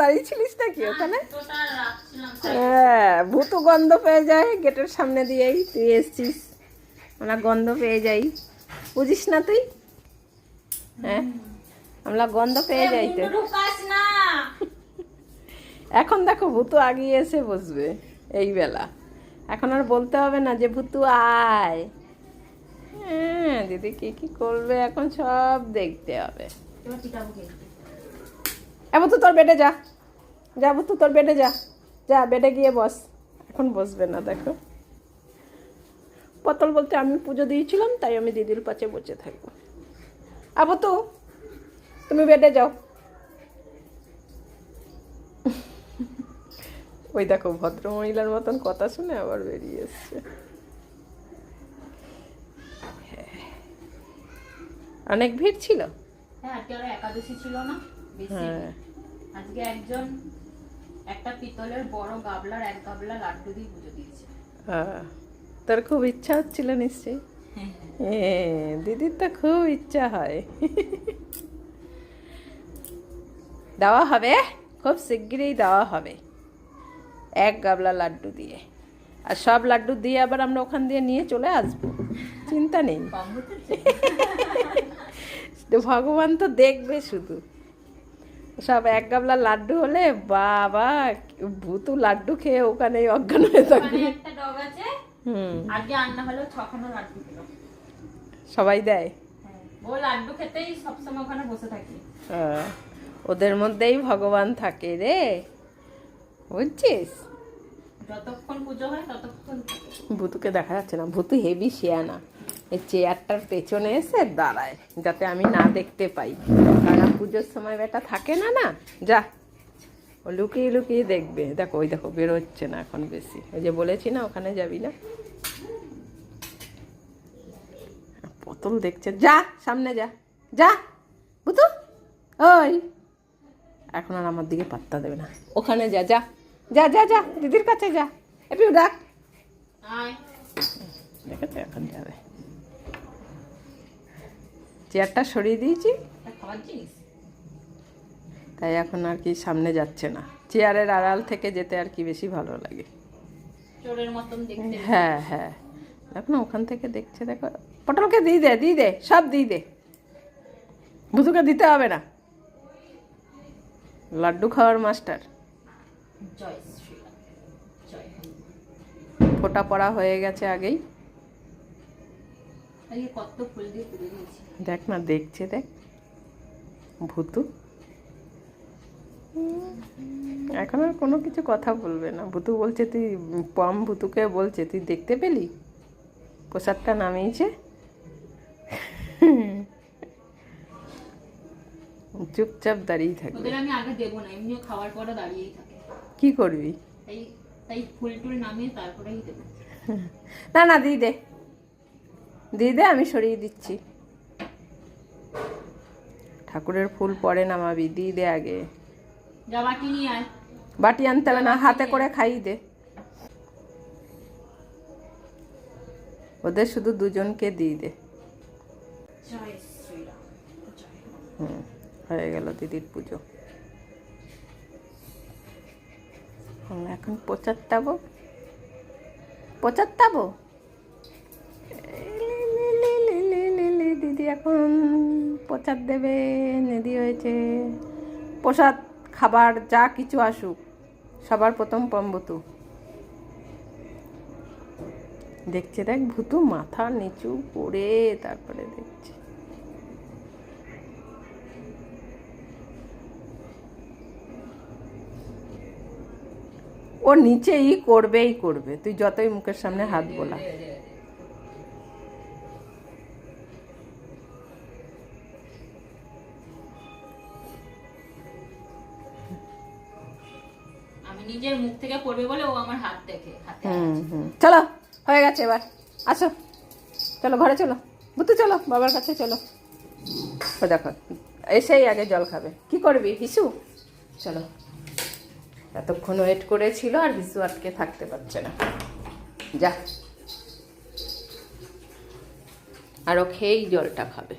দাঁড়িয়েছিলিস নাকি ওখানে? হ্যাঁ ভূতু গন্ধ পেয়ে যায় গেটের সামনে দিয়েই তুই এসছিস। আমরা গন্ধ পেয়ে যাই। বুঝিস না তুই? হ্যাঁ আমরা গন্ধ পেয়ে যাই তো। এখন দেখো ভূতু আগিয়ে এসে বসবে এই বেলা। এখন আর বলতে হবে না যে ভূতু আয়। হ্যাঁ দিদি কি কি করবে এখন সব দেখতে হবে। এবার তো তোর বেডে যা। যা তো তোর বেডে যা। যা, বেডে গিয়ে বস। এখন বসবে না, দেখো। পতল বলতে আমি পুজো দিয়েছিলাম, তাই আমি দিদির পাশে বসে থাকব। আবু তো তুমি বেডে যাও। ওই দেখো ভদ্র মহিলার মতন কথা শুনে আবার বেরিয়ে এসছে। হ্যাঁ। অনেক ভিড় ছিল? হ্যাঁ একাদশী ছিল না? হ্যাঁ। আজকে একজন একটা পিতলের বড় গাবলার এক গাবলা লাড্ডু দিয়ে পুজো দিয়েছে। আহ, তোর খুব ইচ্ছা হচ্ছিল নিশ্চয়ই? এ, দিদির তো খুব ইচ্ছা হয়। দেওয়া হবে খুব শিগগিরই দেওয়া হবে। এক গাবলা লাড্ডু দিয়ে। আর সব লাড্ডু দিয়ে আবার আমরা ওখান দিয়ে নিয়ে চলে আসব। চিন্তা নেই। তো ভগবান তো দেখবে শুধু। সব এক গাবলা লাড্ডু হলে বাবা ভূতু লাড্ডু খেয়ে ওখানে অজ্ঞান হয়ে থাকবে। একটা ডগ আছে হুম। আজকে আন্না হলো ছখানা লাড্ডু সবাই দেয়? হ্যাঁ, ও লাড্ডু খেতেই সবসময় ওখানে বসে থাকে। ওদের মধ্যেই ভগবান থাকে রে। বুঝছিস? যতক্ষণ পুজো হয় ততক্ষণ ভূতুকে দেখা যাচ্ছে না ভূতু হেভি শিয়ানা। এই চেয়ারটার পেছনে এসে দাঁড়ায় যাতে আমি না দেখতে পাই। কারণ পুজোর সময় বেটা থাকে না না? যা। ও লুকিয়ে লুকিয়ে দেখবে। দেখো ওই দেখো বেরোচ্ছে না এখন বেশি। ওই যে বলেছি না ওখানে যাবি না। পতল দেখছে। যা সামনে যা। যা বুতু ওই। এখন আর আমার দিকে পাত্তা দেবে না। ওখানে যা যা। যা যা যা দিদির কাছে যা। একটু ডাক। দেখেছ এখন যাবে। চেয়ারটা সরিয়ে দিয়েছি। তাই এখন আর কি সামনে যাচ্ছে না। চেয়ারের আড়াল থেকে যেতে আর কি বেশি ভালো লাগে। হ্যাঁ হ্যাঁ। দেখো না ওখান থেকে দেখছে দেখো। পটলকে দিয়ে দে দিয়ে দে সব দিয়ে দে। ভুতুকে দিতে হবে না। লাড্ডু খাওয়ার মাস্টার। ফোটা পড়া হয়ে গেছে আগেই। কত ফুল দিয়ে পুজো দিয়েছি দেখ না দেখছে দেখ। ভূতু। এখন আর কোনো কিছু কথা বলবে না। ভূতু বলছে তুই পম ভূতুকে বলছে তুই দেখতে পেলি? প্রসাদটা নামিয়েছে? চুপচাপ দাঁড়িয়ে থাকবে। ওদের আমি আগে দেবো না এমনিও খাওয়ার পরে দাঁড়িয়েই থাকে। কি করবি? তাই তাই ফুল টুল নামিয়ে তারপরেই দেবো। না না দিয়ে দে। দিয়ে দে আমি সরিয়ে দিচ্ছি। ঠাকুরের ফুল পরে নামাবি দিয়ে দে আগে। বাটি আনতে হবে না হাতে করে খাইয়ে দে। ওদের শুধু দুজনকে দিয়ে দে। হুম হয়ে গেল দিদির পুজো। আমরা এখন পঁচাত্তাবো পঁচাত্তাবো এখন প্রসাদ দেবে, নেদি হয়েছে। প্রসাদ, খাবার, যা কিছু আসুক, সবার প্রথম পম্বতু। দেখছে দেখ ভুতু মাথা নিচু করে তারপরে দেখছে। ও নিচেই করবেই করবে, তুই যতই মুখের সামনে হাত বোলা। নিজের মুখ থেকে পড়বে বলে ও আমার হাত দেখে হাতে চলো হয়ে গেছে এবার। আসো। চলো ঘরে চলো। বুঝতে চলো বাবার কাছে চলো। ও দেখো এসেই আগে জল খাবে। কি করবি হিসু? চলো। এতক্ষণ ওয়েট করেছিল আর হিসু আটকে থাকতে পারছে না। যা। আরও খেয়েই জলটা খাবে।